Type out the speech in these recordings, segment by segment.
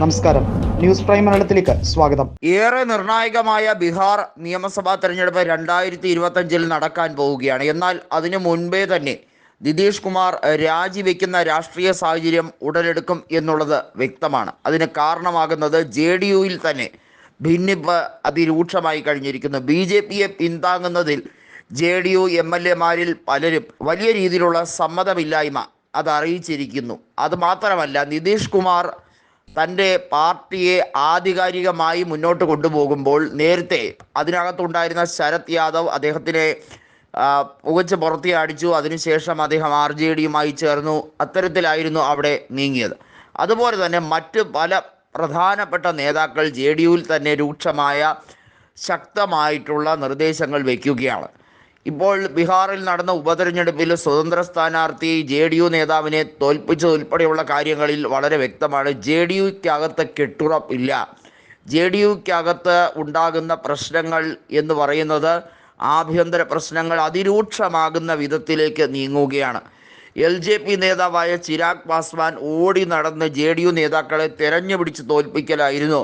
നമസ്കാരം. News prime മലയാളത്തിലേക്ക് സ്വാഗതം. ഏറെ നിർണായകമായ ബീഹാർ നിയമസഭാ തെരഞ്ഞെടുപ്പ് രണ്ടായിരത്തി ഇരുപത്തഞ്ചിൽ നടക്കാൻ പോവുകയാണ്. എന്നാൽ അതിനു മുൻപേ തന്നെ നിതീഷ് കുമാർ രാജിവെക്കുന്ന രാഷ്ട്രീയ സാഹചര്യം ഉടലെടുക്കും എന്നുള്ളത് വ്യക്തമാണ്. അതിന് കാരണമാകുന്നത് ജെ ഡി യുയിൽ തന്നെ ഭിന്നിപ്പ് അതിരൂക്ഷമായി കഴിഞ്ഞിരിക്കുന്നു. ബി ജെ പിയെ പിന്താങ്ങുന്നതിൽ J D U M L എമാരിൽ പലരും വലിയ രീതിയിലുള്ള സമ്മതമില്ലായ്മ അത് അറിയിച്ചിരിക്കുന്നു. അത് മാത്രമല്ല നിതീഷ് കുമാർ തന്റെ പാർട്ടിയെ ആധികാരികമായി മുന്നോട്ട് കൊണ്ടുപോകുമ്പോൾ നേരത്തെ അതിനകത്തുണ്ടായിരുന്ന ശരത് യാദവ് അദ്ദേഹത്തിനെ പുകച്ച് പുകച്ച് പുറത്തിയടിച്ചു അതിനുശേഷം അദ്ദേഹം ആർ ജെ ഡിയുമായി ചേർന്നു. അത്തരത്തിലായിരുന്നു അവിടെ നീങ്ങിയത്. അതുപോലെ തന്നെ മറ്റ് പല പ്രധാനപ്പെട്ട നേതാക്കൾ ജെ ഡി യുവിൽ തന്നെ രൂക്ഷമായ ശക്തമായിട്ടുള്ള നിർദ്ദേശങ്ങൾ വയ്ക്കുകയാണ് ഇപ്പോൾ ബീഹാറിൽ നടന്ന ഉപതെരഞ്ഞെടുപ്പിൽ സ്വതന്ത്ര സ്ഥാനാർത്ഥി ജെ ഡി യു നേതാവിനെ തോൽപ്പിച്ചതുൾപ്പെടെയുള്ള കാര്യങ്ങളിൽ വളരെ വ്യക്തമാണ്. ജെ ഡി യുക്കകത്ത് കെട്ടുറപ്പില്ല. ജെ ഡി യുക്കകത്ത് ഉണ്ടാകുന്ന പ്രശ്നങ്ങൾ എന്ന് പറയുന്നത് ആഭ്യന്തര പ്രശ്നങ്ങൾ അതിരൂക്ഷമാകുന്ന വിധത്തിലേക്ക് നീങ്ങുകയാണ്. എൽ ജെ പി നേതാവായ ചിരാഗ് പാസ്വാൻ ഓടി നടന്ന് ജെ ഡി യു നേതാക്കളെ തെരഞ്ഞുപിടിച്ച് തോൽപ്പിക്കലായിരുന്നു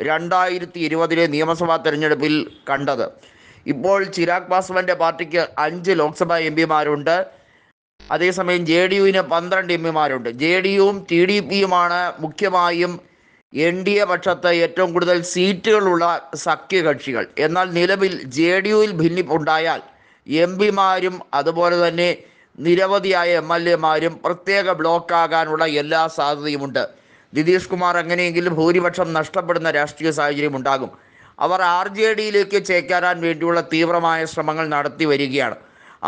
രണ്ടായിരത്തി ഇരുപതിലെ നിയമസഭാ തെരഞ്ഞെടുപ്പിൽ കണ്ടത്. ഇപ്പോൾ ചിരാഗ് പാസ്വാന്റെ പാർട്ടിക്ക് അഞ്ച് ലോക്സഭാ എം പിമാരുണ്ട്. അതേസമയം ജെ ഡി യുവിന് പന്ത്രണ്ട് എം പിമാരുണ്ട്. ജെ ഡി യുവും ടി ഡി പിയുമാണ് മുഖ്യമായും എൻ ഡി എ പക്ഷത്ത് ഏറ്റവും കൂടുതൽ സീറ്റുകളുള്ള സഖ്യകക്ഷികൾ. എന്നാൽ നിലവിൽ ജെ ഡി യുവിൽ ഭിന്നിപ്പുണ്ടായാൽ എം പിമാരും അതുപോലെ തന്നെ നിരവധിയായ എം എൽ എമാരും പ്രത്യേക ബ്ലോക്കാകാനുള്ള എല്ലാ സാധ്യതയുമുണ്ട്. നിതീഷ് കുമാർ എങ്ങനെയെങ്കിലും ഭൂരിപക്ഷം നഷ്ടപ്പെടുന്ന രാഷ്ട്രീയ സാഹചര്യം ഉണ്ടാകും. അവർ ആർ ജെ ഡിയിലേക്ക് ചേക്കേറാൻ വേണ്ടിയുള്ള തീവ്രമായ ശ്രമങ്ങൾ നടത്തി വരികയാണ്.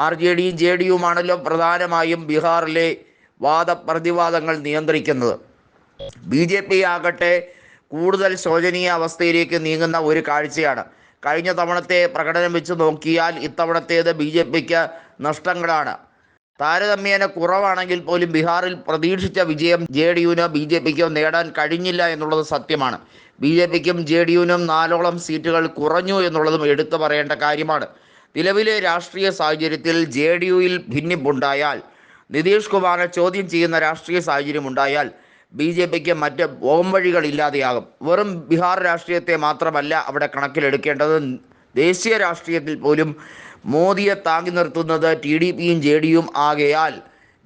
ആർ ജെ ഡിയും ജെ ഡിയുമാണല്ലോ പ്രധാനമായും ബീഹാറിലെ വാദപ്രതിവാദങ്ങൾ നിയന്ത്രിക്കുന്നത്. ബി ജെ പി ആകട്ടെ കൂടുതൽ ശോചനീയ അവസ്ഥയിലേക്ക് നീങ്ങുന്ന ഒരു കാഴ്ചയാണ്. കഴിഞ്ഞ തവണത്തെ പ്രകടനം വെച്ച് നോക്കിയാൽ ഇത്തവണത്തേത് ബി ജെ പിക്ക് നഷ്ടങ്ങളാണ്. താരതമ്യേന കുറവാണെങ്കിൽ പോലും ബീഹാറിൽ പ്രതീക്ഷിച്ച വിജയം ജെ ഡി യുവിനോ ബി ജെ പിക്കോ നേടാൻ കഴിഞ്ഞില്ല എന്നുള്ളത് സത്യമാണ്. ബി ജെ പിക്കും ജെ ഡി യുവിനും നാലോളം സീറ്റുകൾ കുറഞ്ഞു എന്നുള്ളതും എടുത്തു പറയേണ്ട കാര്യമാണ്. നിലവിലെ രാഷ്ട്രീയ സാഹചര്യത്തിൽ ജെ ഡി യുയിൽ ഭിന്നിപ്പുണ്ടായാൽ നിതീഷ് കുമാറിനെ ചോദ്യം ചെയ്യുന്ന രാഷ്ട്രീയ സാഹചര്യം ഉണ്ടായാൽ ബി ജെ പിക്ക് മറ്റ് പോംവഴികൾ ഇല്ലാതെയാകും. വെറും ബീഹാർ രാഷ്ട്രീയത്തെ മാത്രമല്ല അവിടെ കണക്കിലെടുക്കേണ്ടത് ദേശീയ രാഷ്ട്രീയത്തിൽ പോലും മോദിയെ താങ്ങി നിർത്തുന്നത് ടി ഡി പിയും ജെ ഡി യുവും ആകയാൽ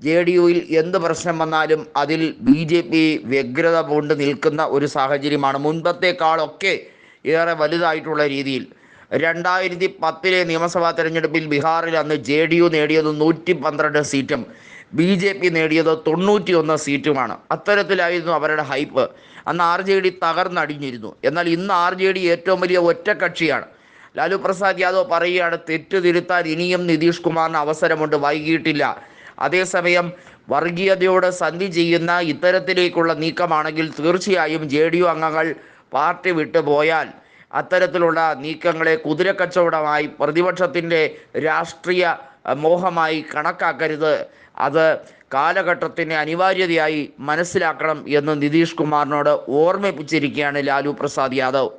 ജെ ഡി യുവിൽ എന്ത് പ്രശ്നം വന്നാലും അതിൽ ബി ജെ പി വ്യഗ്രത കൊണ്ട് നിൽക്കുന്ന ഒരു സാഹചര്യമാണ്. മുൻപത്തേക്കാളൊക്കെ ഏറെ വലുതായിട്ടുള്ള രീതിയിൽ. രണ്ടായിരത്തി പത്തിലെ നിയമസഭാ തെരഞ്ഞെടുപ്പിൽ ബീഹാറിൽ അന്ന് ജെ ഡി യു നേടിയത് നൂറ്റി പന്ത്രണ്ട് സീറ്റും ബി ജെ പി നേടിയത് തൊണ്ണൂറ്റി ഒന്ന് സീറ്റുമാണ്. അത്തരത്തിലായിരുന്നു അവരുടെ ഹൈപ്പ്. അന്ന് ആർ ജെ ഡി തകർന്നടിഞ്ഞിരുന്നു. എന്നാൽ ഇന്ന് ആർ ജെ ഡി ഏറ്റവും വലിയ ഒറ്റക്കക്ഷിയാണ്. ലാലു പ്രസാദ് യാദവ് പറയുകയാണ് തെറ്റ് തിരുത്താൻ ഇനിയും നിതീഷ് കുമാറിന് അവസരമുണ്ട്. വൈകിട്ടില്ല അതേസമയം വർഗീയതയോട് സന്ധി ചെയ്യുന്ന ഇത്തരത്തിലേക്കുള്ള നീക്കമാണെങ്കിൽ തീർച്ചയായും ജെ ഡി യു അംഗങ്ങൾ പാർട്ടി വിട്ടു പോയാൽ അത്തരത്തിലുള്ള നീക്കങ്ങളെ കുതിരക്കച്ചവടമായി പ്രതിപക്ഷത്തിന്റെ രാഷ്ട്രീയ മോഹമായി കണക്കാക്കരുത്. അത് കാലഘട്ടത്തിന്റെ അനിവാര്യതയായി മനസ്സിലാക്കണം എന്ന് നിതീഷ് കുമാറിനോട് ഓർമ്മിപ്പിച്ചിരിക്കുകയാണ് ലാലു പ്രസാദ് യാദവ്.